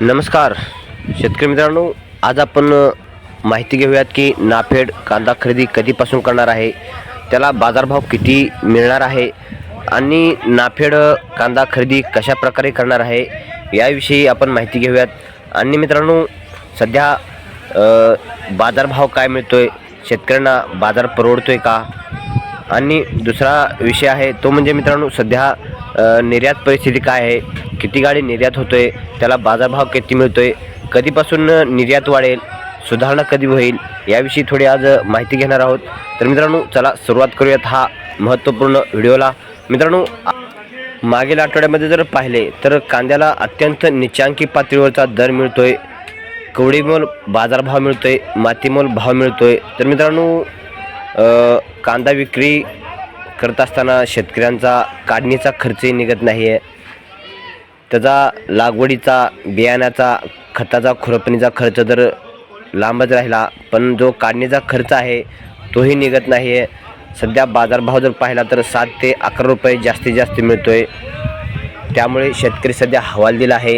नमस्कार. शेतकरी मित्रांनो आज आपण माहिती घेऊयात की नाफेड कांदा खरेदी कधीपासून करणार आहे? त्याला बाजारभाव किती मिळणार आहे? आणि नाफेड कांदा खरेदी कशा प्रकारे करणार आहे? याविषयी आपण माहिती घेऊयात. आणि मित्रांनो सध्या बाजारभाव काय मिळतो आहे शेतकऱ्यांना बाजार परवडतो आहे का? आणि दुसरा विषय आहे तो म्हणजे मित्रांनो सध्या निर्यात परिस्थिती काय आहे? किती गाडी निर्यात होतो आहे त्याला बाजारभाव किती मिळतो आहे कधीपासून निर्यात वाढेल? सुधारणा कधी होईल? याविषयी थोडी आज माहिती घेणार आहोत. तर मित्रांनो चला सुरुवात करूयात हा महत्त्वपूर्ण व्हिडिओला. मित्रांनो मागील आठवड्यामध्ये जर पाहिले तर कांद्याला अत्यंत निचांकी पातळीवरचा दर मिळतो आहे कवडीमोल बाजारभाव मिळतो आहे मातीमोल भाव मिळतो आहे तर मित्रांनो कांदा विक्री करत असताना शेतकऱ्यांचा काढणीचा खर्चही निघत नाही आहे त्याचा लागवडीचा बियाण्याचा खताचा खुरपणीचा खर्च तर लांबच राहिला पण जो काढणीचा खर्च आहे तोही निघत नाही आहे सध्या बाजारभाव जर पाहिला तर सात ते अकरा रुपये जास्तीत जास्त मिळतो आहे त्यामुळे शेतकरी सध्या हवालदिल आहे.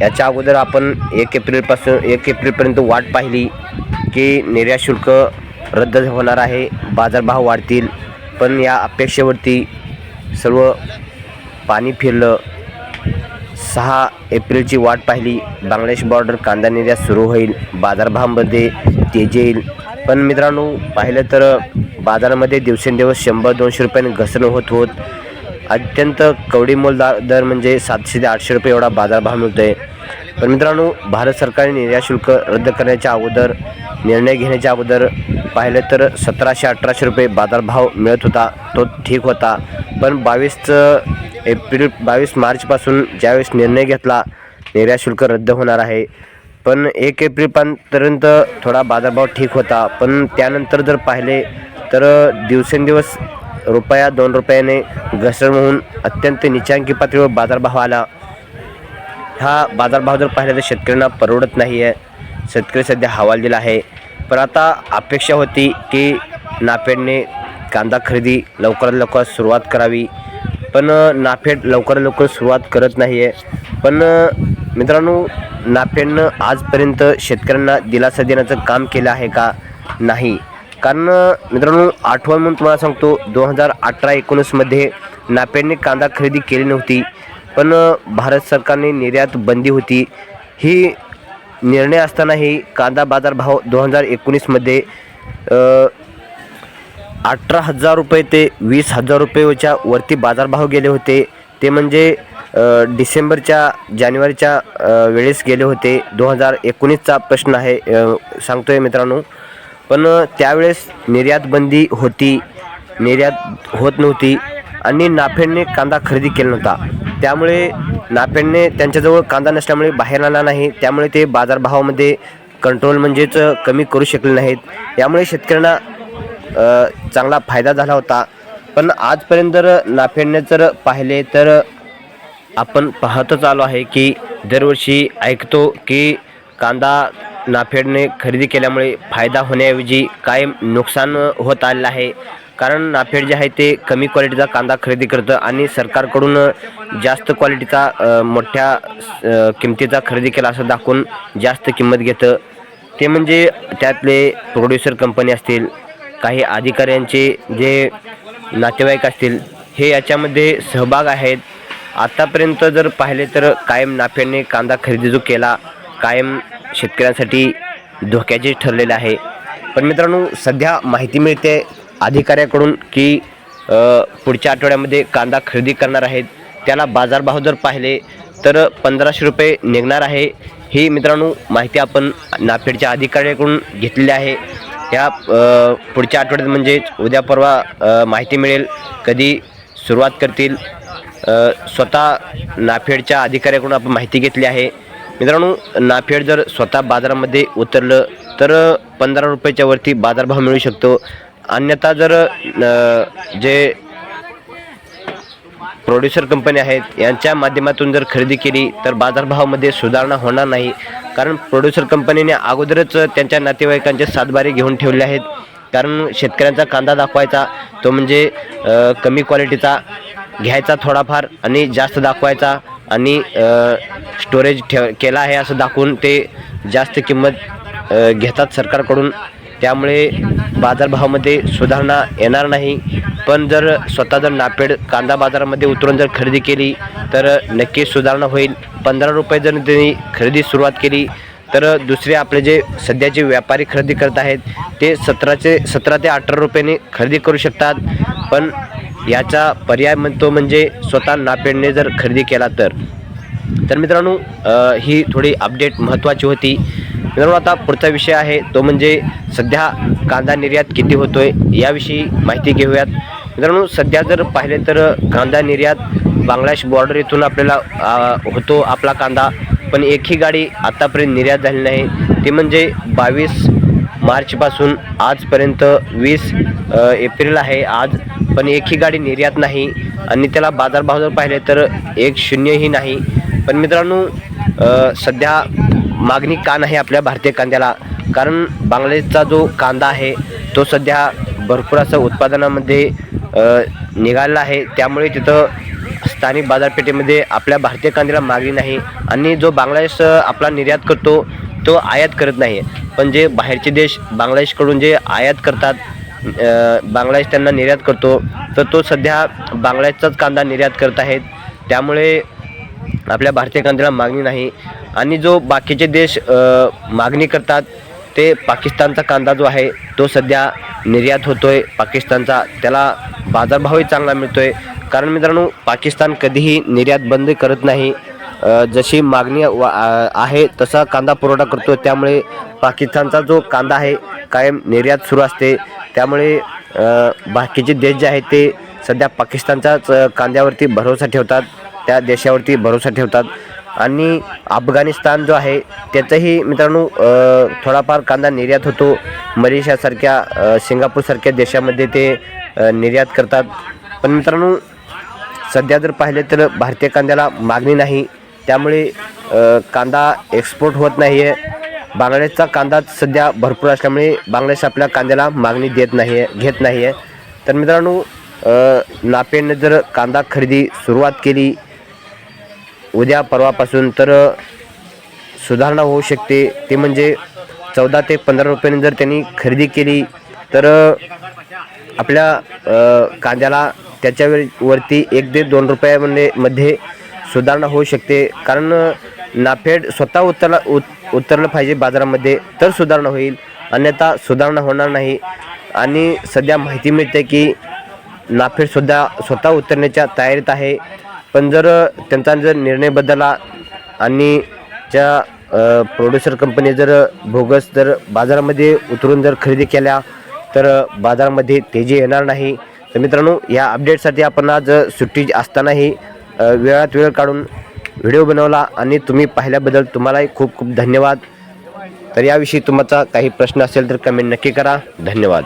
याच्या अगोदर आपण एक एप्रिलपासून एक एप्रिलपर्यंत वाट पाहिली की निर्यात शुल्क रद्द होणार आहे बाजारभाव वाढतील. पण या अपेक्षेवरती सर्व पाणी फिरलं. सहा एप्रिलची वाट पाहिली. बांगलादेश बॉर्डर कांदा निर्यात सुरू होईल. बाजारभावामध्ये तेज येईल. पण मित्रांनो पाहिलं तर बाजारामध्ये दिवसेंदिवस शंभर दोनशे रुपयाने घसरण होत होत अत्यंत कवडी मोल दर म्हणजे सातशे ते आठशे रुपये एवढा बाजारभाव मिळतो आहे पण मित्रांनो भारत सरकारने निर्यात शुल्क रद्द करण्याच्या अगोदर निर्णय घेण्याच्या अगोदर पाहिलं तर सतराशे अठराशे रुपये बाजारभाव मिळत होता. तो ठीक होता. पण बावीस एप्रिल बावीस मार्चपासून ज्यावेळेस निर्णय घेतला निर्यात शुल्क रद्द होणार आहे. पण एक एप्रिलपर्यंत थोडा बाजारभाव ठीक होता. पण त्यानंतर जर पाहिले तर दिवसेंदिवस रुपया दोन रुपयाने घसरण होऊन अत्यंत निचांकी पातळीवर बाजारभाव आला. हा बाजारभाव जर पाहिला तर शेतकऱ्यांना परवडत नाही आहे शेतकरी सध्या हवाल दिला आहे. पण आता अपेक्षा होती की नाफेडने कांदा खरेदी लवकरात लवकर सुरुवात करावी. पण नाफेड लवकरात लवकर सुरुवात करत नाही आहे पण मित्रांनो नाफेडनं आजपर्यंत शेतकऱ्यांना दिलासा देण्याचं काम केलं आहे का? नाही. कारण मित्रांनो आठवण म्हणून तुम्हाला सांगतो दोन हजार अठरा एकोणीसमध्ये नाफेडने कांदा खरेदी केली नव्हती. पण भारत सरकारने निर्यात बंदी होती. ही निर्णय असतानाही कांदा बाजारभाव दोन हजार एकोणीसमध्ये अठरा हजार रुपये ते वीस हजार रुपयेच्या वरती बाजारभाव गेले होते. ते म्हणजे डिसेंबरच्या जानेवारीच्या वेळेस गेले होते. दोन हजार एकोणीसचा प्रश्न आहे सांगतोय मित्रांनो. पण त्यावेळेस निर्यातबंदी होती निर्यात होत नव्हती आणि नाफेडने कांदा खरेदी केला नव्हता. त्यामुळे नाफेडने त्यांच्याजवळ कांदा नसल्यामुळे बाहेर आला नाही. त्यामुळे ते बाजारभावामध्ये कंट्रोल म्हणजेच कमी करू शकले नाहीत. यामुळे शेतकऱ्यांना चांगला फायदा झाला होता. पण आजपर्यंत जर नाफेडने जर पाहिले तर आपण पाहतच आलो आहे की दरवर्षी ऐकतो की कांदा नाफेडने खरेदी केल्यामुळे फायदा होण्याऐवजी कायम नुकसान होत आलेलं आहे. कारण नाफेड जे आहे ते कमी क्वालिटीचा कांदा खरेदी करतं आणि सरकारकडून जास्त क्वालिटीचा मोठ्या किमतीचा खरेदी केला असं दाखवून जास्त किंमत घेतं. ते म्हणजे त्यातले प्रोड्युसर कंपनी असतील काही अधिकाऱ्यांचे जे नातेवाईक असतील हे याच्यामध्ये सहभाग आहेत. आत्तापर्यंत जर पाहिले तर कायम नाफ्याने कांदा खरेदी जो केला कायम शेतकऱ्यांसाठी धोक्याचे ठरलेलं आहे. पण मित्रांनो सध्या माहिती मिळते अधिकाऱ्याकडून की पुढच्या आठवड्यामध्ये कांदा खरेदी करणार आहेत त्याला बाजारभाव जर पाहिले तर पंधराशे रुपये निघणार आहे. ही मित्रांनो माहिती आपण नाफेडच्या अधिकाऱ्याकडून घेतलेली आहे. या पुढच्या आठवड्यात म्हणजेच उद्या परवा माहिती मिळेल. कधी सुरुवात करतील. स्वतः नाफेडच्या अधिकाऱ्याकडून आपण माहिती घेतली आहे. मित्रांनो नाफेड जर स्वतः बाजारामध्ये उतरलं तर पंधरा रुपयाच्या वरती बाजारभाव मिळू शकतो. अन्यथा जर जे प्रोड्युसर कंपनी आहेत यांच्या माध्यमातून जर खरेदी केली तर बाजारभावामध्ये सुधारणा होणार नाही. कारण प्रोड्युसर कंपनीने अगोदरच त्यांच्या नातेवाईकांचे सातबारे घेऊन ठेवले आहेत. कारण शेतकऱ्यांचा कांदा दाखवायचा तो म्हणजे कमी क्वालिटीचा घ्यायचा थोडाफार आणि जास्त दाखवायचा आणि स्टोरेज ठेव केला आहे असं दाखवून ते जास्त किंमत घेतात सरकारकडून. त्यामुळे बाजारभावामध्ये सुधारणा येणार नाही. पण जर स्वतः जर नापेड कांदा बाजारामध्ये उतरून जर खरेदी केली तर नक्कीच सुधारणा होईल. पंधरा रुपये जर त्यांनी खरेदी सुरुवात केली तर दुसरे आपले जे सध्याचे व्यापारी खरेदी करत आहेत ते सतराचे सतरा ते अठरा रुपयाने खरेदी करू शकतात. पण याचा पर्याय म्हणतो म्हणजे स्वतः नापेडने जर खरेदी केला तर. तर मित्रांनो ही थोडी अपडेट महत्त्वाची होती. मित्रांनो आता पुढचा विषय आहे. तो म्हणजे सध्या कांदा निर्यात किती होतोय याविषयी माहिती घेऊयात. मित्रांनो सध्या जर पाहिले तर कांदा निर्यात बांगलादेश बॉर्डर इथून आपल्याला होतो आपला कांदा. पण एकही गाडी आत्तापर्यंत निर्यात झाली नाही. ते म्हणजे बावीस मार्चपासून आजपर्यंत वीस एप्रिल आहे आज. पण एकही गाडी निर्यात नाही. आणि त्याला बाजारभाव जर पाहिले तर एक शून्यही नाही. पण मित्रांनो सध्या मागणी का नाही आपल्या भारतीय कांद्याला? कारण बांगलादेशचा जो कांदा आहे तो सध्या भरपूर असं उत्पादनामध्ये निघालेला आहे. त्यामुळे तिथं स्थानिक बाजारपेठेमध्ये आपल्या भारतीय कांद्याला मागणी नाही. आणि जो बांगलादेश आपला निर्यात करतो तो आयात करत नाही. पण जे बाहेरचे देश बांगलादेशकडून जे आयात करतात बांगलादेश त्यांना निर्यात करतो तर तो सध्या बांगलादेशचाच कांदा निर्यात करत आहेत. त्यामुळे आपल्या भारतीय कांद्याला मागणी नाही. आणि जो बाकीचे देश मागणी करतात ते पाकिस्तानचा कांदा जो आहे तो सध्या निर्यात होतो आहे पाकिस्तानचा त्याला बाजारभावही चांगला मिळतो आहे कारण मित्रांनो पाकिस्तान कधीही निर्यात बंद करत नाही. जशी मागणी वा- आहे तसा कांदा पुरवठा करतो त्यामुळे पाकिस्तानचा जो कांदा आहे कायम निर्यात सुरू असते. त्यामुळे बाकीचे देश जे आहेत ते सध्या पाकिस्तानच्याच कांद्यावरती भरोसा ठेवतात. त्या देशावरती भरोसा ठेवतात. आणि अफगाणिस्तान जो आहे त्याचाही मित्रांनो थोडाफार कांदा निर्यात होतो. मलेशियासारख्या सिंगापूरसारख्या देशामध्ये ते निर्यात करतात. पण मित्रांनो सध्या जर पाहिले तर भारतीय कांद्याला मागणी नाही. त्यामुळे कांदा एक्सपोर्ट होत नाही आहे बांगलादेशचा कांदा सध्या भरपूर असल्यामुळे बांगलादेश आपल्या कांद्याला मागणी देत नाही आहे घेत नाही आहे तर मित्रांनो अ, नापेडने जर कांदा खरेदी सुरुवात केली उद्या परवापासून तर सुधारणा होऊ शकते. ते म्हणजे चौदा ते पंधरा रुपयाने जर त्यांनी खरेदी केली तर आपल्या कांद्याला त्याच्या वरती एक ते दोन रुपयामध्ये मध्ये सुधारणा होऊ शकते. कारण नाफेड स्वतः उतरला उत उतरलं पाहिजे बाजारामध्ये तर सुधारणा होईल. अन्यथा सुधारणा होणार नाही. आणि सध्या माहिती मिळते की नाफेडसुद्धा स्वतः उतरण्याच्या तयारीत आहे. पण जर त्यांचा जर निर्णय बदलला आणि ज्या प्रोड्युसर कंपनी जर बोगस जर बाजारामध्ये उतरून जर खरेदी केल्या तर बाजारामध्ये तेजी येणार नाही. तर मित्रांनो या अपडेटसाठी आपण आज सुट्टी असतानाही वेळात वेळ काढून व्हिडिओ बनवला आणि तुम्ही पाहिल्याबद्दल तुम्हालाही खूप खूप धन्यवाद. तर याविषयी तुमचा काही प्रश्न असेल तर कमेंट नक्की करा. धन्यवाद.